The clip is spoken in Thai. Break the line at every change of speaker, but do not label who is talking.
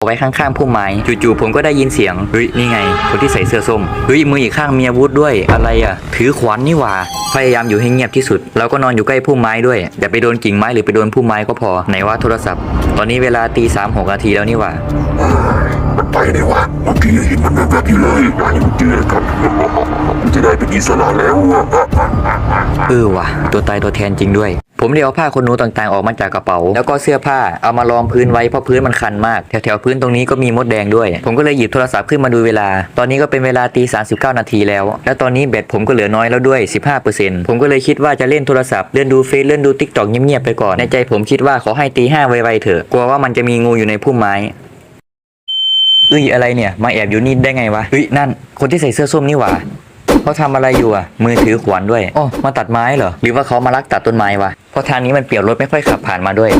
เอาไว้ข้างๆพุ่มไม้จู่ๆผมก็ได้ยินเสียงเฮ้ยนี่ไง คนที่ใส่เสื้อส้มเฮ้ยมืออีกข้างมีอาวุธด้วยอะไรอะ ถือขวานนี่หว่าพยายามอยู่ให้เงียบที่สุด แล้วก็นอนอยู่ใกล้พุ่มไม้ด้วยอย่าไปโดนกิ่งไม้หรือไปโดนพุ่มไม้ก็พอไหนว่าโทรศัพท์ ตอนนี้เวลาตีสามหกนาทีแล้วนี่หว่า
มันไปไหนวะเมื่อกี้เห็นมันแบบๆอยู่เลยอยากให้มันเจอกันมันจะได้เป็นอิสระแล้วอะ
เออว่ะ ตัวตายตัวแทนจริงด้วย ผมได้เอาผ้าขนหนูต่างๆออกมาจากกระเป๋า แล้วก็เสื้อผ้าเอามารองพื้นไว้เพราะพื้นมันคันมากแถวๆพื้นตรงนี้ก็มีมดแดงด้วย ผมก็เลยหยิบโทรศัพท์ขึ้นมาดูเวลา ตอนนี้ก็เป็นเวลาตี39นาทีแล้ว แล้วตอนนี้แบตผมก็เหลือน้อยแล้วด้วย 15%ผมก็เลยคิดว่าจะเล่นโทรศัพท์เลื่อนดูเฟซเลื่อนดูทิกตอกเงียบๆไปก่อนในใจผมคิดว่าขอให้ตีห้าไวๆเถอะกลัวว่ามันจะมีงูอยู่ในพุ่มไม้เอ้ยอะไรเนี่ย มาแอบอยู่นี่ได้ไงวะเฮ้ยนั่น คนที่ใส่เสื้อส้มนี่หว่า เขาทำอะไรอยู่อะ มือถือขวานด้วยอ๋อมาตัดไม้เหรอ หรือว่าเขามาลักตัดต้นไม้วะเพราะทางนี้มันเปี่ยวรถไม่ค่อยขับผ่านมาด้วย